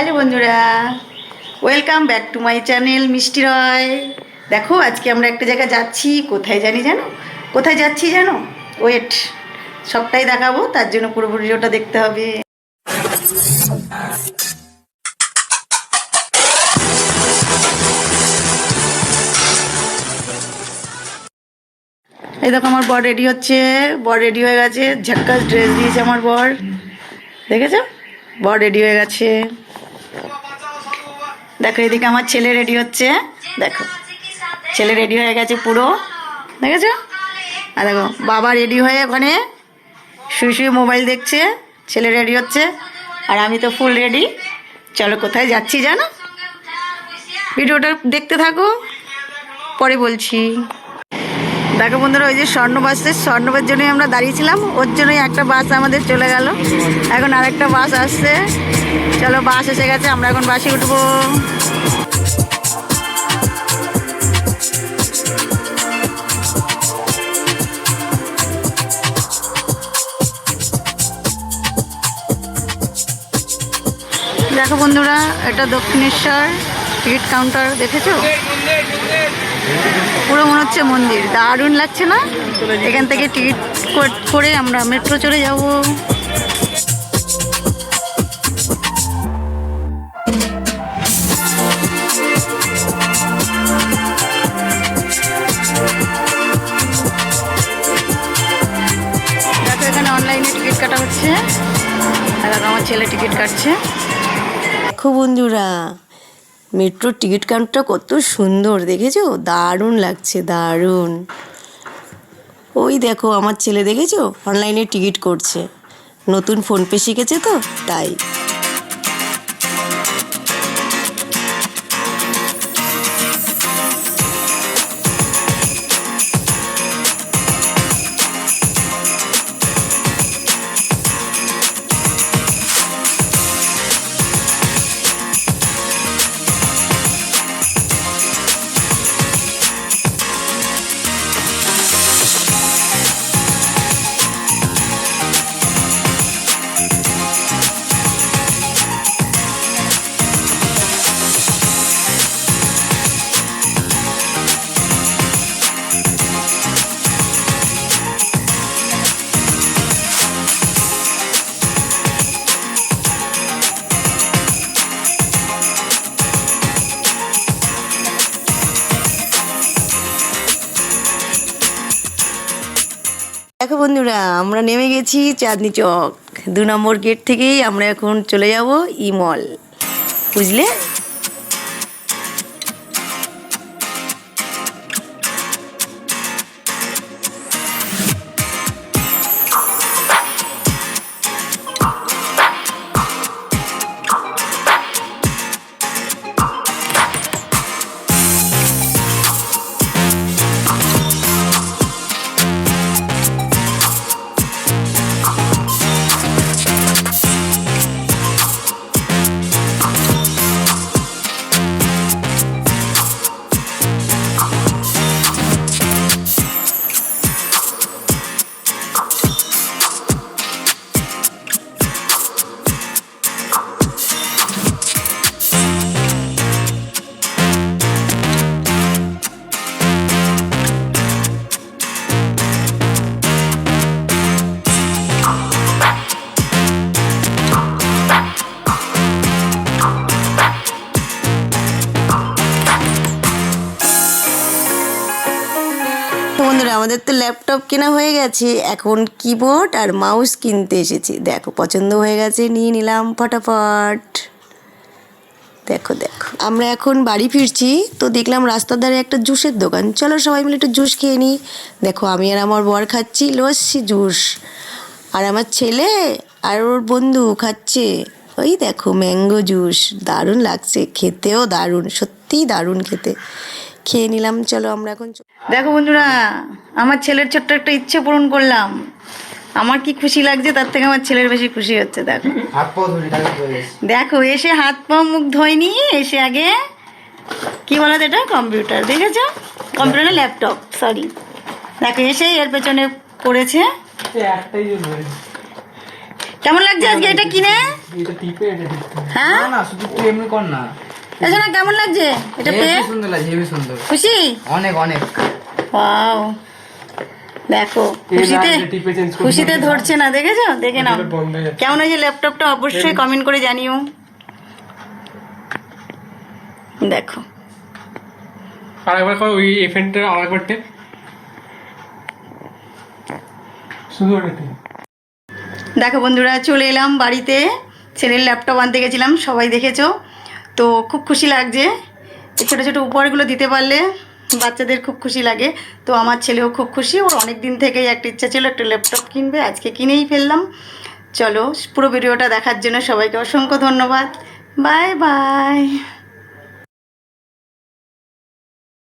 Hello বন্ধুরা welcome back to my channel Mishti Roy. দেখো, আজকে আমরা একটা জায়গায় যাচ্ছি, কোথায় জানি জানো? কোথায় যাচ্ছি জানো? ওয়েট সবটাই দেখাবো, তার জন্য পুরো ভিডিওটা দেখতে হবে। এই দেখো, আমার বর রেডি হচ্ছে। বর রেডি হয়ে গেছে ঝাক্কাস ড্রেস দিয়েছে আমার বর। দেখেছ? বর রেডি হয়ে গেছে। দেখো, এদিকে আমার ছেলে রেডি হচ্ছে। দেখো, ছেলে রেডি হয়ে গেছে পুরো। দেখেছ? আর দেখো, বাবা রেডি হয়ে ওখানে শুয়ে শুয়ে মোবাইল দেখছে, ছেলে রেডি হচ্ছে, আর আমি তো ফুল রেডি চলো, কোথায় যাচ্ছি জানো? ভিডিওটা দেখতে থাকো, পরে বলছি। দেখো বন্ধুরা, ওই যে স্বর্ণ বাসের স্বর্ণবাস জন্যই আমরা দাঁড়িয়েছিলাম। ওর জন্যই একটা বাস আমাদের চলে গেল। এখন আরেকটা বাস আসছে। চলো, বাস এসে গেছে, আমরা এখন বাসে উঠবো। দেখো বন্ধুরা, এটা দক্ষিণেশ্বর। টিকিট কাউন্টার দেখেছ? পুরো মনে হচ্ছে মন্দির। দারুণ লাগছে না? এখান থেকে টিকিট করে আমরা মেট্রো চলে যাব। এখানে অনলাইনে টিকিট কাটা হচ্ছে। আমার ছেলে টিকিট কাটছে। খুব বন্ধুরা মেট্রোর টিকিট কাউন্টারটা কত সুন্দর, দেখেছ? দারুণ লাগছে, দারুণ। ওই দেখো, আমার ছেলে, দেখেছ? অনলাইনে টিকিট করছে। নতুন ফোনপে শিখেছে তো, তাই। বন্ধুরা, আমরা নেমে গেছি চাঁদনি চক। দু নম্বর গেট থেকেই আমরা এখন চলে যাব ইমল বুঝলে? আমাদের তো ল্যাপটপ কেনা হয়ে গেছে। এখন কিবোর্ড আর মাউস কিনতে এসেছি। দেখো, পছন্দ হয়ে গেছে, নিয়ে নিলাম ফটাফট। দেখো দেখো। আমরা এখন বাড়ি ফিরছি, তো দেখলাম রাস্তার ধারে একটা জুসের দোকান। চলো সবাই মিলে একটু জুস খেয়ে নিই দেখো, আমি আর আমার বর খাচ্ছি লস্যি জুস। আর আমার ছেলে আর ওর বন্ধু খাচ্ছে ওই দেখো ম্যাঙ্গো জুস দারুণ লাগছে খেতেও দারুণ সত্যিই দারুণ খেতে। খেয়ে নিলাম চলো আমরা এখন দেখো বন্ধুরা আমার ছেলের ছোট্ট একটা ইচ্ছে পূরণ করলাম। আমার কি খুশি লাগছে তার থেকে আমার ছেলের বেশি খুশি হচ্ছে দেখো। দেখো এসে হাত পা মুখ ধোয়নি এসে আগে কি বলো এটা? কম্পিউটার দেখেছ? কম্পিউটার ল্যাপটপ সরি দেখো এসে এর পেছনে পড়েছে। একটাই কেমন লাগছে আজকে এটা কিনে? এটা টিপে এটা টিপতে হ্যাঁ? না না শুধু এমনি কর না। এছাড়া কেমন লাগছে? এটা পেয়ে সুন্দর লাগছে হেবি সুন্দর। খুশি? অনেক অনেক। ওয়াও। দেখো খুশিতে খুশিতে ধরছে না দেখেছ? দেখে নাও। কেমন হয়েছে ল্যাপটপটা? অবশ্যই কমেন্ট করে জানিও। দেখো। আরেকবার কর ওই এফেন্টটা আরেকবার টেপ। শুধু ওটা দেখো বন্ধুরা, চলে এলাম বাড়িতে। ছেলের ল্যাপটপ আনতে গেছিলাম, সবাই দেখেছ? তো খুব খুশি লাগছে। ছোটো ছোটো উপহারগুলো দিতে পারলে বাচ্চাদের খুব খুশি লাগে। তো আমার ছেলেও খুব খুশি। ওর অনেক দিন থেকেই একটা ইচ্ছা ছিল একটা ল্যাপটপ কিনবে, আজকে কিনেই ফেললাম। চলো, পুরো ভিডিওটা দেখার জন্য সবাইকে অসংখ্য ধন্যবাদ। Bye bye.